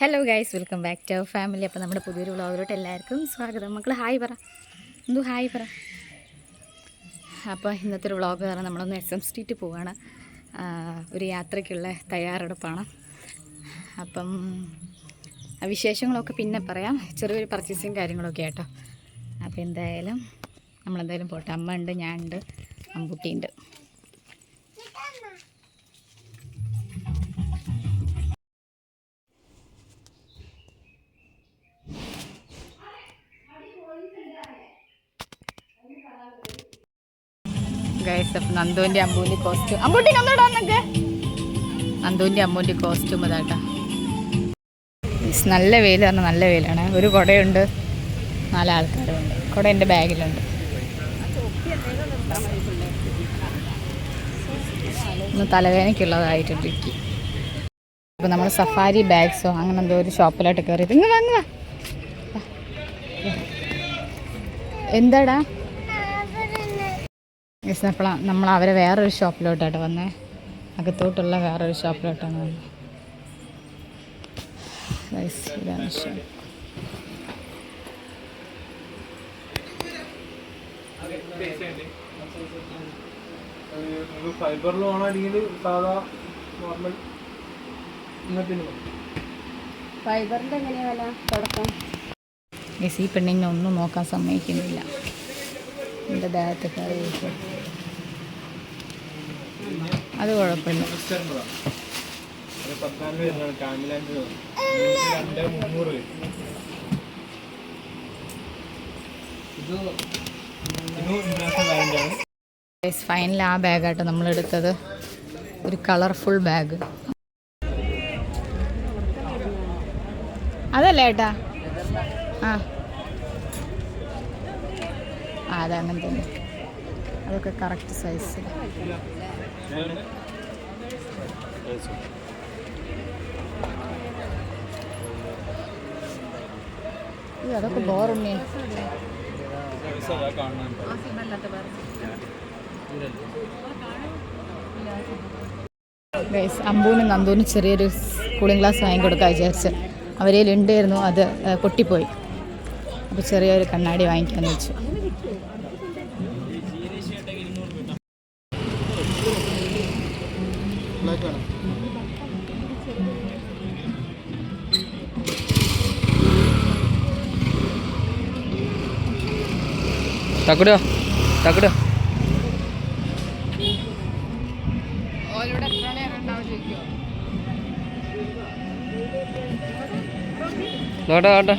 Hello guys welcome back to family അപ്പോൾ നമ്മുടെ പുതിയൊരു വ്ളോഗിലോട്ട് എല്ലാവർക്കും സ്വാഗതം. മക്കൾ ഹായ് പറ. എന്തു ഹായ് പറ? അപ്പോൾ ഇന്നത്തെ ഒരു വ്ളോഗ് കാരണം നമ്മളൊന്ന് എസ് എം സ്ട്രീറ്റ് പോവാണ്. ഒരു യാത്രയ്ക്കുള്ള തയ്യാറെടുപ്പാണ്. അപ്പം വിശേഷങ്ങളൊക്കെ പിന്നെ പറയാം. ചെറിയൊരു പർച്ചേസിങ് കാര്യങ്ങളൊക്കെ ആട്ടോ. അപ്പോൾ എന്തായാലും നമ്മളെന്തായാലും പോട്ടെ. അമ്മ ഉണ്ട് ഞാനുണ്ട് അമ്പുട്ടിയുണ്ട്. ഗൈസ് അപ്പം നന്ദുവിന്റെ അമ്പൂന്റെ കോസ്റ്റ്യൂം അമ്പൂട്ടി നന്ദോടാ വന്നൊക്കെ നന്ദുവിന്റെ അമ്മൂന്റെ കോസ്റ്റ്യൂം അതാട്ടാ നല്ല വെയിൽ പറഞ്ഞാൽ നല്ല വെയിലാണ്. ഒരു കുടയുണ്ട് നാലാൾക്കാരുണ്ട് കുട എന്റെ ബാഗിലുണ്ട്. ഒന്ന് തലവേദനയ്ക്കുള്ളതായിട്ടുണ്ട് എനിക്ക് അപ്പോൾ നമ്മൾ സഫാരി ബാഗ്സോ അങ്ങനെ എന്തോ ഒരു ഷോപ്പിലോട്ട് കയറിയത് ഇങ്ങ് വാങ്ങുക എന്താടാ? യെസ് അപ്പോൾ നമ്മൾ അവരെ വേറൊരു ഷോപ്പിലോട്ടാണ് വന്നേ. അകത്തോട്ടുള്ള വേറൊരു ഷോപ്പിലോട്ടാണ് വന്നത് ഫൈബറിന്റെ ഇതാണ് ഷോപ്പ് നമുക്ക് ഫൈബറിൽ വേണമെങ്കിൽ സാധാ നോർമൽ ഇങ്ങനത്തെ ഫൈബറിന്റെ എങ്ങനെയാ വില തുടക്കം? ഗസ് ഈ പെണ്ണിനെ ഒന്നും നോക്കാൻ സമ്മതിക്കുന്നില്ല. എന്റെ ദേഹത്ത് കയറി. അത് കുഴപ്പമില്ല. ഫൈനൽ ആ നമ്മൾ എടുത്തത് ഒരു കളർഫുൾ ബാഗ് അതല്ലേ ഏട്ടാ? ആ ആ. അതങ്ങനെ തന്നെ. അതൊക്കെ കറക്റ്റ് സൈസ് അതൊക്കെ ബോറുണ്ണി അമ്പൂനും നന്ദൂനും ചെറിയൊരു കൂളിംഗ് ഗ്ലാസ് വാങ്ങിക്കൊടുക്കാൻ വിചാരിച്ച് അവരേലുണ്ടായിരുന്നു അത് പൊട്ടിപ്പോയി. അപ്പോൾ ചെറിയൊരു കണ്ണാടി വാങ്ങിക്കാന്ന് വെച്ചു. തക്കടോ? തക്കടോ? നോട്ടെ നോട്ടെ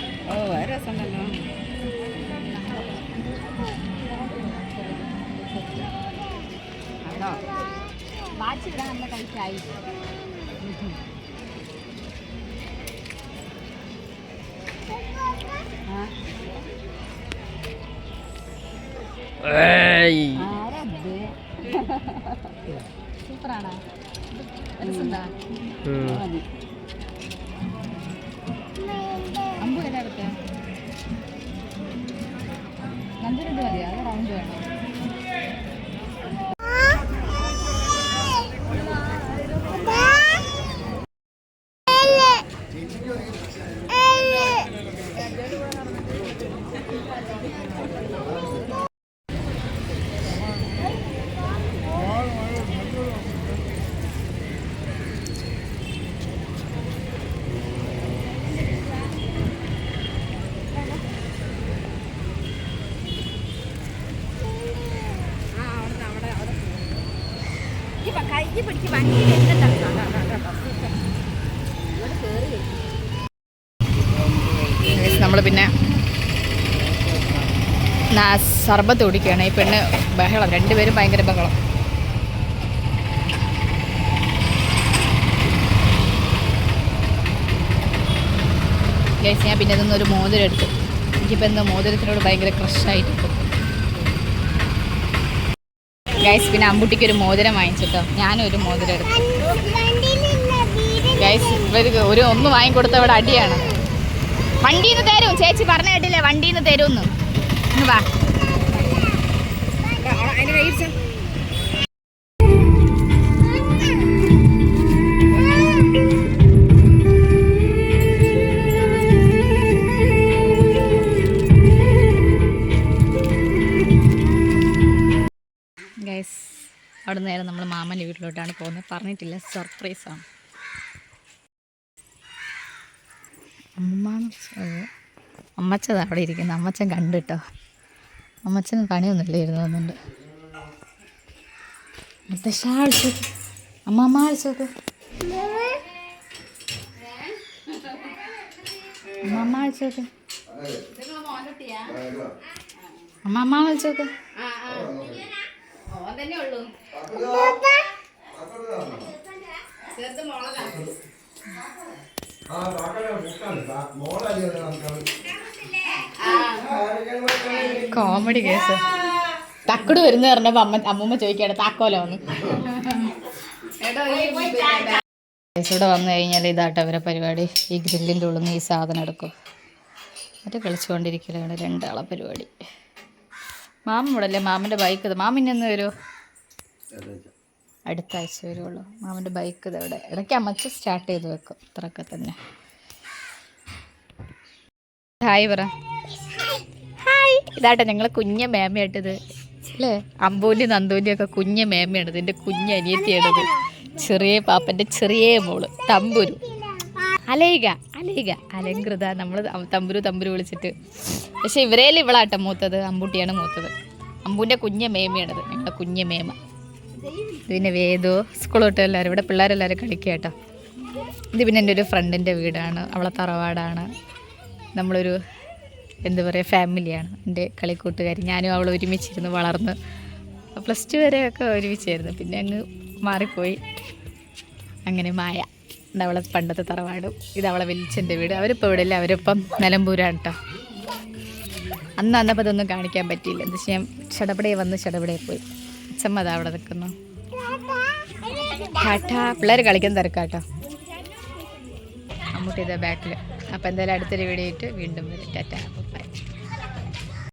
ആരത്? സൂപ്പറാണോ? രസമുണ്ടാ? മതി. അമ്പു ഏതാ എടുത്തേ നന്ദുരണ്ട് മതിയോ അത് റൗണ്ട് വേണോ? കൈ പിടിച്ച് വണ്ടി നമ്മൾ പിന്നെ സർബത്ത് കുടിക്കുകയാണ്. ഈ പെണ്ണ് ബഹളം രണ്ടുപേരും ഭയങ്കര ബഹളം. ഞാൻ പിന്നെ ഇതൊന്നും ഒരു മോതിരം എടുത്തു. എനിക്കിപ്പോൾ എന്താ മോതിരത്തിനോട് ഭയങ്കര ക്രഷായിട്ടുണ്ട് ഗൈസ് പിന്നെ അമ്പുട്ടിക്ക് ഒരു മോതിരം വാങ്ങിച്ചിട്ടോ. ഞാനും ഒരു മോതിരം എടുത്തു. ഗൈസ് ഇവർക്ക് ഒരു ഒന്ന് വാങ്ങിക്കൊടുത്ത ഇവിടെ അടിയാണ്. വണ്ടിന്ന് തരും. ചേച്ചി പറഞ്ഞ കേട്ടില്ലേ? വണ്ടിന്ന് തരുമെന്ന് ഇങ്ങ് വാ. അവിടെ നേരെ നമ്മൾ മാമന്റെ വീട്ടിലോട്ടാണ് പോകുന്നത്. പറഞ്ഞിട്ടില്ല സർപ്രൈസാണ് അമ്മ അമ്മച്ചത് അവിടെ ഇരിക്കുന്നത്. അമ്മച്ചൻ കണ്ടിട്ടോ? അമ്മച്ചന് പണിയൊന്നുമില്ലായിരുന്നു തോന്നുന്നുണ്ട് മുത്തശ്ശ അഴിച്ചു അമ്മമ്മ അഴിച്ചോക്ക് അമ്മമ്മ അഴിച്ചോക്ക് അമ്മമ്മ വിളിച്ചോക്ക് കോമഡി കേസ്. തക്കട് വരുന്ന പറഞ്ഞപ്പോ അമ്മ അമ്മൂമ്മ ചോദിക്കാണ് താക്കോലോ ഒന്ന് ഇവിടെ വന്നു കഴിഞ്ഞാൽ ഇതാട്ടോ അവരെ പരിപാടി. ഈ ഗ്രില്ലിന്റെ ഉള്ളിൽ നിന്ന് ഈ സാധനം എടുക്കും. എന്നിട്ട് കളിച്ചുകൊണ്ടിരിക്കലാണ് രണ്ടാളെ പരിപാടി. മാമൻ ഇവിടെ അല്ലേ മാമന്റെ ബൈക്ക് ഇത് മാമിന് എന്ന് വരുമോ അടുത്ത ആഴ്ച വരുള്ളൂ മാമന്റെ ബൈക്ക് ഇത് ഇവിടെ ഇടയ്ക്ക് അമ്മച്ച് സ്റ്റാർട്ട് ചെയ്ത് വെക്കും. ഇത്രയൊക്കെ തന്നെ. ഹായ് പറ. ഹായ് ഇതാട്ടെ ഞങ്ങൾ കുഞ്ഞ മേമയായിട്ടത്. അല്ലേ? അമ്പൂന്റെ നന്ദൂന്റെ ഒക്കെ കുഞ്ഞ മേമയാണ് ഇതിന്റെ കുഞ്ഞ അനിയത്തിയാണിത്. ചെറിയ പാപ്പന്റെ ചെറിയ മോൾ. തമ്പുരു. അലയിക അലയിക. അലങ്കൃത. നമ്മൾ തമ്പുരു തമ്പുരു വിളിച്ചിട്ട്. പക്ഷെ ഇവരേൽ ഇവളാട്ടോ മൂത്തത്. അമ്പൂട്ടിയാണ് മൂത്തത്. അമ്പൂന്റെ കുഞ്ഞ മേമയാണത്. ഞങ്ങളുടെ കുഞ്ഞ മേമ. പിന്നെ വേദു സ്കൂളോട്ട് എല്ലാവരും ഇവിടെ പിള്ളേരെല്ലാവരും കളിക്കുക ഇത് പിന്നെ എന്റെ ഒരു ഫ്രണ്ടിന്റെ വീടാണ്. അവളെ തറവാടാണ്. നമ്മളൊരു എന്താ പറയുക ഫാമിലിയാണ്. എന്റെ കളിക്കൂട്ടുകാരി. ഞാനും അവൾ ഒരുമിച്ചിരുന്ന് വളർന്ന്. പ്ലസ് ടു വരെയൊക്കെ ഒരുമിച്ചായിരുന്നു. പിന്നെ അങ്ങ് മാറിപ്പോയി. അങ്ങനെ മായ. അവളെ പണ്ടത്തെ തറവാടും. ഇത് അവളെ വലിച്ചന്റെ വീട്. അവരിപ്പോൾ ഇവിടെ ഇല്ല അവരിപ്പം നിലമ്പൂരാണ് കേട്ടോ അന്ന് അന്നപ്പോൾ ഇതൊന്നും കാണിക്കാൻ പറ്റിയില്ല. എന്താ വെച്ചാൽ ചടപടയെ വന്ന് ചടപടയെ പോയി. അച്ഛമ്മ അതാ അവിടെ നിൽക്കുന്നു പിള്ളേർ കളിക്കാൻ തിരക്കാട്ടോ. അമ്മൂട്ടി ഇതാ ബാക്കിൽ അപ്പോൾ എന്തായാലും അടുത്തൊരു വീഡിയോ ആയിട്ട് വീണ്ടും വരും. ടാറ്റ